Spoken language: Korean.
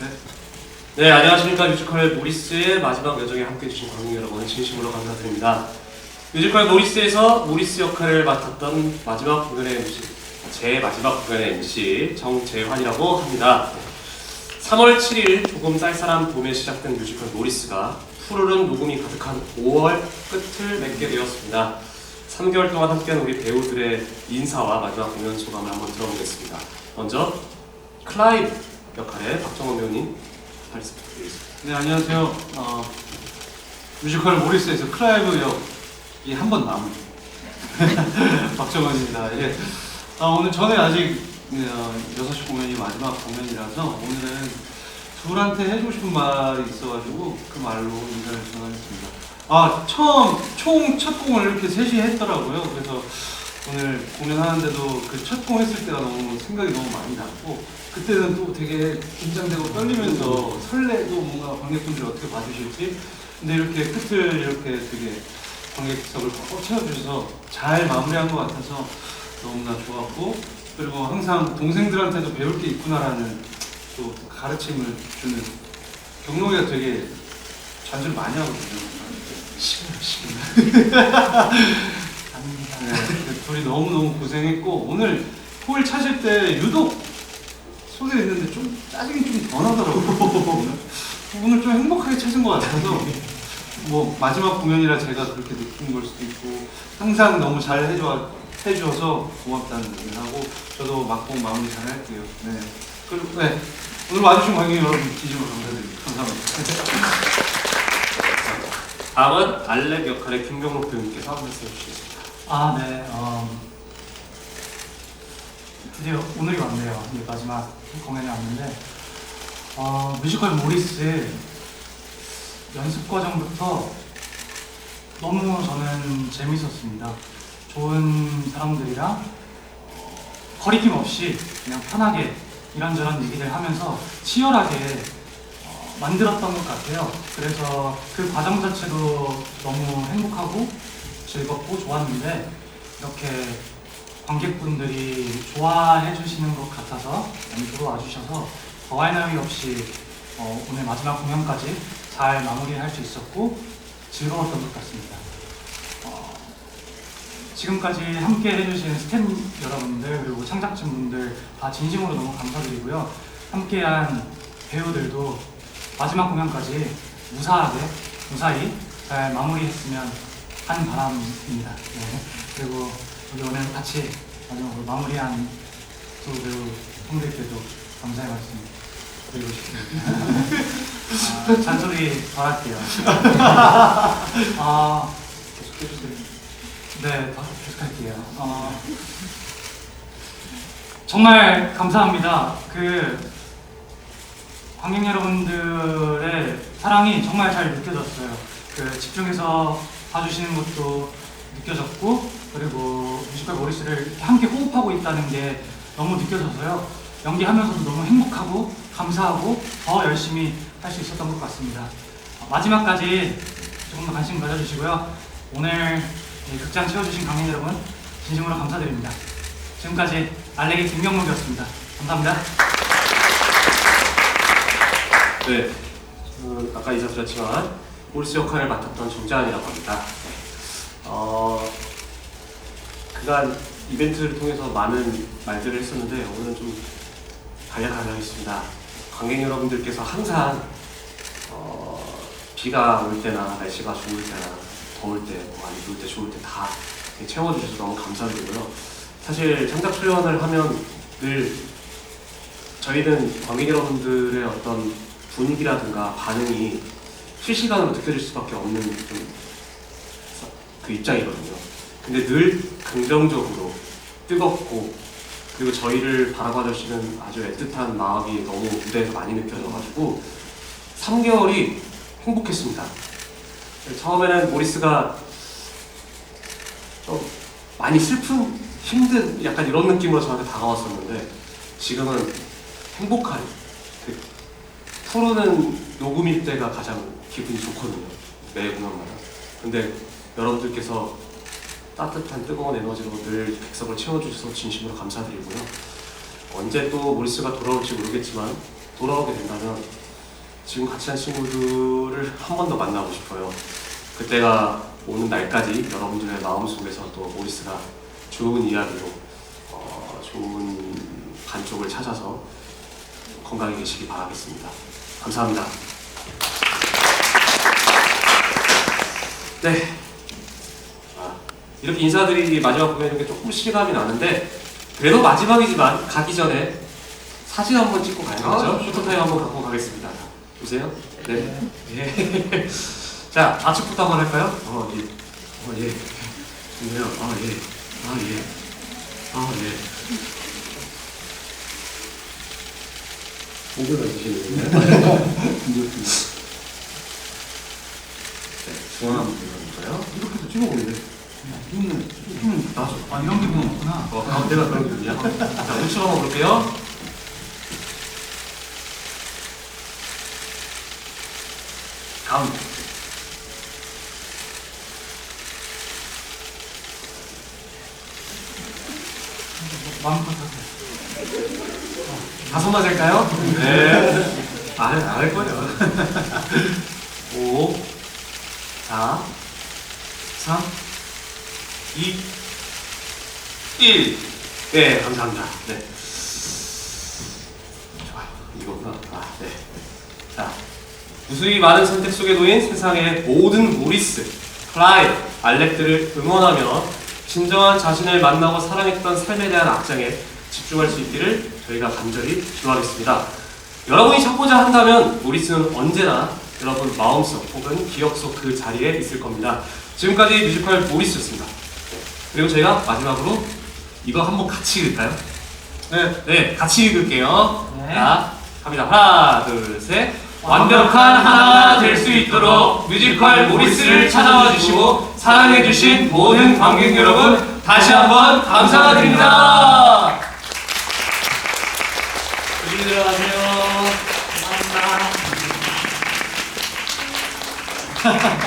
네. 네, 안녕하십니까. 뮤지컬 모리스의 마지막 여정에 함께 해 주신 관객 여러분 진심으로 감사드립니다. 뮤지컬 모리스에서 모리스 역할을 맡았던 마지막 공연의 MC, 제 마지막 공연의 MC 정재환이라고 합니다. 3월 7일 조금 쌀쌀한 봄에 시작된 뮤지컬 모리스가 푸르른 녹음이 가득한 5월 끝을 맺게 되었습니다. 3개월 동안 함께한 우리 배우들의 인사와 마지막 공연 소감을 한번 들어보겠습니다. 먼저 클라이브 역할의 박정원 배우님 말씀 부탁드리겠습니다. 네 안녕하세요. 어, 뮤지컬 모리스에서 클라이브 역이 한 번 남은 박정원입니다. 예. 아, 오늘 저는 아직 어, 6시 공연이 마지막 공연이라서 오늘은 둘한테 해주고 싶은 말이 있어가지고 그 말로 인사를 전하겠습니다. 아 처음 총 첫 공을 이렇게 셋이 했더라고요. 그래서 오늘 공연하는데도 그 첫 공 했을 때가 너무 생각이 너무 많이 났고 그때는 또 되게 긴장되고 떨리면서 설레고 뭔가 관객분들이 어떻게 봐주실지 근데 이렇게 끝을 이렇게 되게 관객석을 꽉 채워주셔서 잘 마무리한 것 같아서 너무나 좋았고 그리고 항상 동생들한테도 배울 게 있구나라는 또 가르침을 주는 경록이가 되게 잔소리 많이 하거든요. 시끄러 시끄러. 네, 그 둘이 너무 너무 고생했고 오늘 홀 찾을 때 유독 소개를 했는데 좀 짜증이 좀 더 나더라고요. 오늘 좀 행복하게 찾은 것 같아서 뭐 마지막 공연이라 제가 그렇게 느낀 걸 수도 있고 항상 너무 잘 해줘 해줘서 고맙다는 얘기를 하고 저도 막공 마무리 잘 할게요. 네. 그리고 네 오늘 와주신 관객 여러분 진심으로 감사드립니다. 감사합니다. 다음은 알렉 역할의 김경록 배우님께서 한 말씀 해주시겠습니다. 아, 네. 어, 드디어 오늘이 왔네요. 이제 마지막 공연이 왔는데 어, 뮤지컬 모리스 연습 과정부터 너무 저는 재밌었습니다. 좋은 사람들이랑 어, 거리낌 없이 그냥 편하게 이런저런 얘기를 하면서 치열하게 어, 만들었던 것 같아요. 그래서 그 과정 자체도 너무 행복하고 즐겁고 좋았는데 이렇게 관객분들이 좋아해 주시는 것 같아서 많이 들어와 주셔서 더할 나위 없이 어, 오늘 마지막 공연까지 잘 마무리할 수 있었고 즐거웠던 것 같습니다. 어, 지금까지 함께 해주신 스태프 여러분들 그리고 창작진 분들 다 진심으로 너무 감사드리고요. 함께한 배우들도 마지막 공연까지 무사하게 무사히 잘 마무리했으면 하는 바람입니다. 네. 그리고 우리 오늘 같이 마지막으로 마무리한 두 배우 형들께도 감사의 말씀 드리고 싶습니다. 아, 잔소리 더 할게요. 아, 계속 해주세요. 네, 더 계속 할게요. 어, 정말 감사합니다. 그 관객 여러분들의 사랑이 정말 잘 느껴졌어요. 그 집중해서 봐주시는 것도 느껴졌고 그리고 뮤지컬 이렇게 함께 호흡하고 있다는 게 너무 느껴져서요. 연기하면서도 너무 행복하고 감사하고 더 열심히 할 수 있었던 것 같습니다. 어, 마지막까지 조금 더 관심 가져주시고요. 오늘 이 극장 채워주신 관객 여러분 진심으로 감사드립니다. 지금까지 알렉의 김경록이었습니다. 감사합니다. 네, 저는 아까 인사드렸지만 모리스 역할을 맡았던 정재환이라고 합니다. 어, 그간 이벤트를 통해서 많은 말들을 했었는데 오늘은 좀 간략하게 하겠습니다. 관객 여러분들께서 항상 어, 비가 올 때나 날씨가 좋을 때나 더울 때, 뭐 아니 좋을 때 좋을 때 다 채워주셔서 너무 감사드리고요. 사실 창작 출연을 하면 늘 저희는 관객 여러분들의 어떤 분위기라든가 반응이 실시간으로 느껴질 수밖에 없는 좀그 입장이거든요. 근데 늘 긍정적으로 뜨겁고 그리고 저희를 바라봐 주시는 아주 애틋한 마음이 너무 무대에서 많이 느껴져가지고 3개월이 행복했습니다. 처음에는 모리스가 좀 많이 슬픈, 힘든 약간 이런 느낌으로 저한테 다가왔었는데 지금은 행복한 그 푸르는 녹음일 때가 가장 기분이 좋거든요. 매 공연마다. 근데 여러분들께서 따뜻한 뜨거운 에너지로 늘 백석을 채워주셔서 진심으로 감사드리고요. 언제 또 모리스가 돌아올지 모르겠지만 돌아오게 된다면 지금 같이 한 친구들을 한 번 더 만나고 싶어요. 그때가 오는 날까지 여러분들의 마음속에서 또 모리스가 좋은 이야기로 어, 좋은 반쪽을 찾아서 건강히 계시기 바라겠습니다. 감사합니다. 네. 아, 이렇게 인사드리기 마지막 공연인 게 조금 실감이 나는데 그래도 마지막이지만 가기 전에 사진 한번 찍고 가야죠. 아, 포토타임 한번 갖고 가겠습니다. 보세요. 네. 예. 자, 아축부터 한번 할까요? 어, 예. 어, 예. 좋네요. 아, 예. 아, 예. 아, 예. 목을 만드시는군요. 네, 중앙 한번 보여볼까요? 이렇게도 찍어보는데. 이거는 좀 나죠. 아 이런 기분 없구나. 어, 가운데가 그런 기분이야. 자, 우측 한번 볼게요. 가운데. 마음껏 하세요. 다섯 맞을까요? 네. 안, 안할 거예요. 5, 4, 3, 2, 1. 네, 감사합니다. 네. 좋아요. 이거구나. 아, 네. 자, 무수히 많은 선택 속에 놓인 세상의 모든 모리스, 클라이, 알렉들을 응원하며 진정한 자신을 만나고 사랑했던 삶에 대한 악장에 집중할 수 있기를 저희가 간절히 기도하겠습니다. 여러분이 찾고자 한다면 모리스는 언제나 여러분 마음속 혹은 기억 속 그 자리에 있을 겁니다. 지금까지 뮤지컬 모리스였습니다. 그리고 저희가 마지막으로 이거 한번 같이 읽을까요? 네, 네, 같이 읽을게요. 네. 자, 갑니다. 하나, 둘, 셋. 완벽한 하나가 될 수 있도록 뮤지컬 모리스를 찾아와 주시고 사랑해 주신 모든 관객 여러분 다시 한번 감사드립니다. ハハハ。